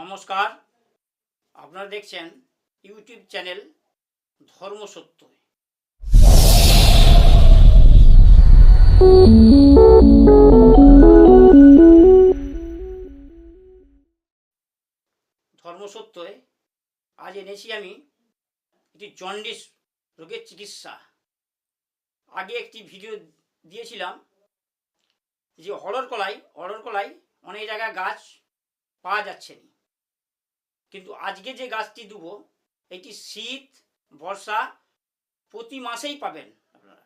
নমস্কার। আপনারা দেখছেন ইউটিউব চ্যানেল ধর্মসত্য। ধর্মসত্যয় আজ এনেছি আমি একটি জন্ডিস রোগের চিকিৎসা। আগে একটি ভিডিও দিয়েছিলাম যে হরর কলাই হরর কলাই অনেক জায়গায় গাছ পাওয়া যাচ্ছে না। কিন্তু আজকে যে গাছটি দেবো, এটি শীত, বর্ষা, প্রতি মাসেই পাবেন আপনারা।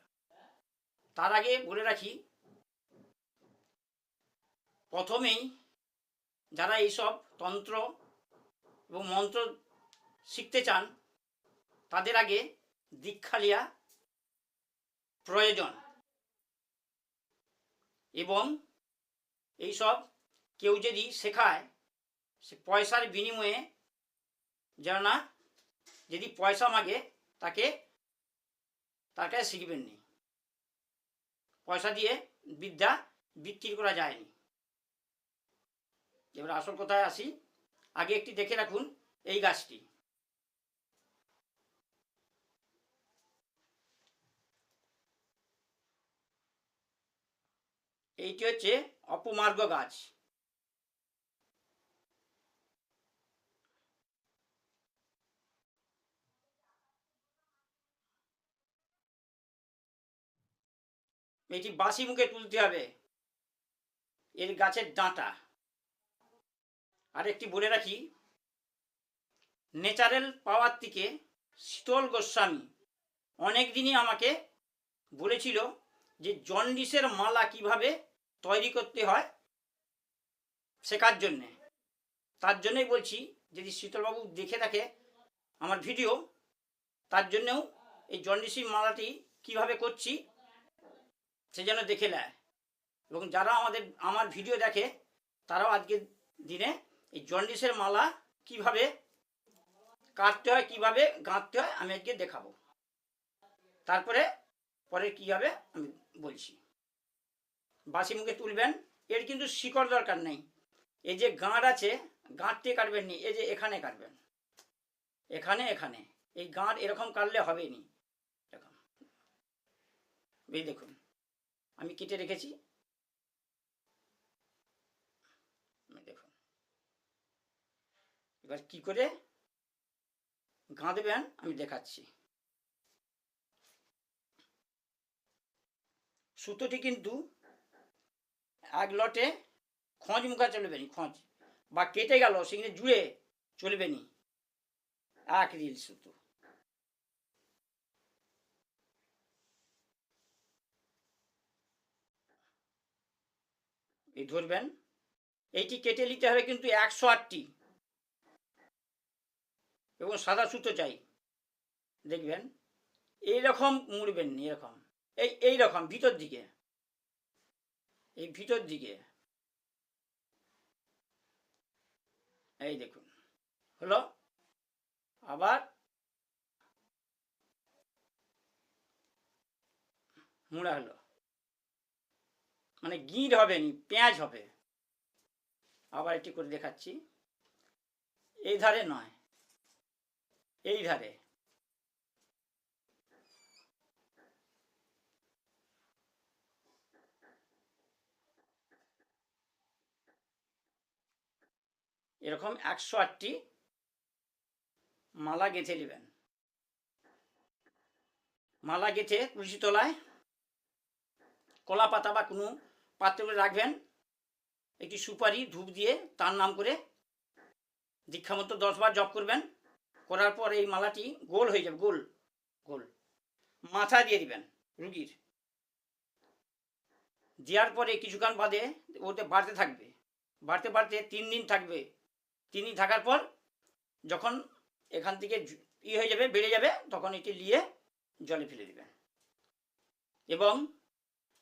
তার আগে বলে রাখি, প্রথমেই যারা এইসব তন্ত্র এবং মন্ত্র শিখতে চান, তাদের আগে দীক্ষা লিয়া প্রয়োজন। এবং এইসব কেউ যদি শেখায়, সে পয়সার বিনিময়ে যেন না যদি পয়সা মাগে, তাকে তার কাছে শিখবেন নি। পয়সা দিয়ে বিদ্যা বিক্রি করা যায়নি। এবার আসল কথায় আসি। আগে একটি দেখে রাখুন এই গাছটি। এইটি হচ্ছে অপমার্গ গাছ। এটি বাসি মুখে তুলতে হবে। এর গাছের ডাঁটা। আর একটি বলে রাখি নেচারেল পাওয়ার থেকে শীতল গোস্বামী অনেক দিনই আমাকে বলেছিল যে জন্ডিসের মালা কীভাবে তৈরি করতে হয় শেখার জন্যে। তার জন্যই বলছি, যদি শীতলবাবু দেখে থাকে আমার ভিডিও, তার জন্যেও এই জন্ডিসের মালাটি কীভাবে করছি সে যেন দেখে নেয়। এবং যারা আমাদের, আমার ভিডিও দেখে, তারাও আজকের দিনে এই জন্ডিসের মালা কীভাবে কাটতে হয়, কীভাবে গাঁথতে হয়, আমি আজকে দেখাবো। তারপরে, পরে কী হবে, আমি বলছি। বাসি মুখে তুলবেন, এর কিন্তু শিকড় দরকার নেই। এই যে গাঁট আছে গাঁট দিয়ে কাটবেন নি এই যে এখানে কাটবেন। এখানে এখানে। এই গাঁট এরকম কাটলে হবে নি। এরকম দেখুন। আমি কেটে রেখেছি। দেখুন। এবার কি করে? গাঁদবেন, আমি দেখাচ্ছি। সুতোটি কিন্তু এক লটে খোঁজ মুখা চলবে নি খোঁজ। বা কেটে গেল, সেখানে জুড়ে চলবে নি এক রিল সুতো। এই ধরবেন। এইটি কেটে নিতে হবে কিন্তু একশো আটটি। এবং সাদা সুতো চাই। দেখবেন, এইরকম মুড়বেন এরকম। এই এই রকম ভিতর দিকে। এই ভিতর দিকে। এই দেখুন, হলো। আবার মুড়া হলো। মানে গিঁট হবে নি, পেঁয়াজ হবে। আবার একটি করে দেখাচ্ছি। এই ধারে নয়, এই ধারে। এরকম একশো আটটি মালা গেঁথে নেবেন। মালা গেঁথে, তুলসী তলায় কলা পাতা বা কোনো পাত্র করে রাখবেন। একটি সুপারি ধূপ দিয়ে তার নাম করে দীক্ষা মতো দশবার জপ করবেন। করার পর এই মালাটি গোল হয়ে যাবে, গোল গোল। মাথা দিয়ে দিবেন রুগীর। দেওয়ার পরে কিছুক্ষণ বাদে ওতে বাড়তে থাকবে। বাড়তে বাড়তে তিন দিন থাকবে। তিন দিন থাকার পর যখন এখান থেকে ই হয়ে যাবে, বেড়ে যাবে, তখন এটি নিয়ে জলে ফেলে দিবেন। এবং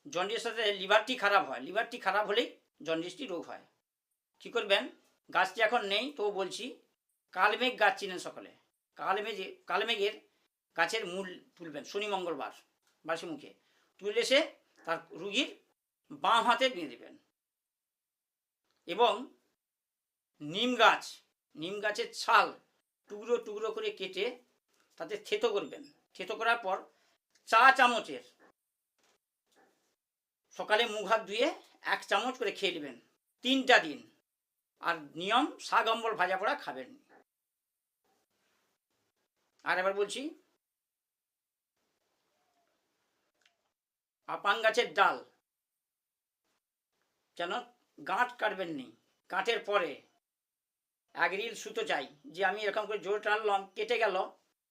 জন্ডিসের সাথে লিভারটি খারাপ হয়, লিভারটি খারাপ হলেই জন্ডিসটি রোগ হয়। কী করবেন? গাছটি এখন নেই তো বলছি, কালমেঘ গাছ চিনেন সকলে। কালমেঘে, কালমেঘের গাছের মূল তুলবেন, শনি, মঙ্গলবার, বাসি মুখে। তুলে এসে তার রুগীর বাম হাতে বেঁধে দেবেন। এবং নিম গাছ, নিম গাছের ছাল টুকরো টুকরো করে কেটে তাতে থেতো করবেন। থেতো করার পর চা চামচের সকালে মুখ হাত ধুয়ে এক চামচ করে খেয়ে নেবেন। তিনটা দিন। আর নিয়ম, শাক, অম্বল ভাজা পোড়া খাবেন। আর এবার বলছি আপাং গাছের ডাল। যেন গাঁট কাটবেন নি। গাঁটের পরে এক রিল সুতো চাই, যে আমি এরকম করে জোর টানলাম, কেটে গেল,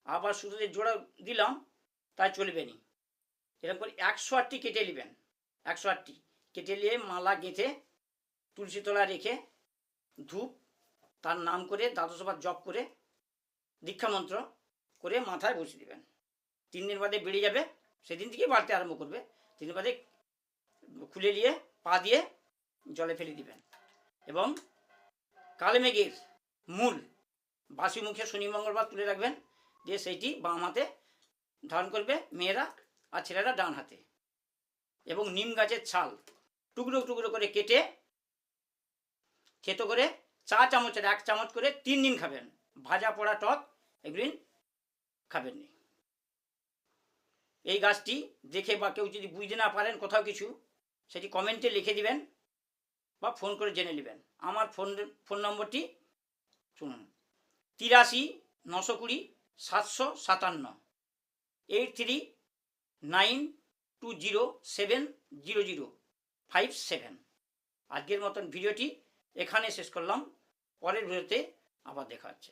আবার সুতোতে জোড়া দিলাম, তাই চলবে নি। এরকম করে একশো আটটি কেটে নেবেন। একশো আটটি। কেটে নিয়ে মালা গেঁথে তুলসী তলা রেখে ধূপ, তার নাম করে দ্বাদশবার জপ করে দীক্ষা মন্ত্র করে মাথায় বসিয়ে দেবেন। তিন দিন বাদে বেড়ে যাবে, সেদিন থেকে বাড়তে আরম্ভ করবে। তিন দিন বাদে খুলে নিয়ে, পা দিয়ে জলে ফেলে দিবেন। এবং কালমেঘের মূল বাসি মুখে শনি, মঙ্গলবার তুলে রাখবেন। দিয়ে সেইটি বাম হাতে ধারণ করবে মেয়েরা আর ছেলেরা ডান হাতে। এবং নিম গাছের ছাল। টুকরো টুকরো করে কেটে থেতো করে চা চামচের এক চামচ করে তিন দিন খাবেন। ভাজা পোড়া টক এগুলি খাবেন নি। এই গাছটি দেখে বা কেউ যদি বুঝতে না পারেন কোথাও কিছু, সেটি কমেন্টে লিখে দিবেন বা ফোন করে জেনে নেবেন। আমার ফোন ফোন নম্বরটি শুনুন। তিরাশি নশো কুড়ি সাতশো সাতান্ন। Eight three nine two zero seven zero zero five seven আজকের মতন ভিডিওটি এখানে শেষ করলাম। পরের ভিডিওতে আবার দেখা হচ্ছে।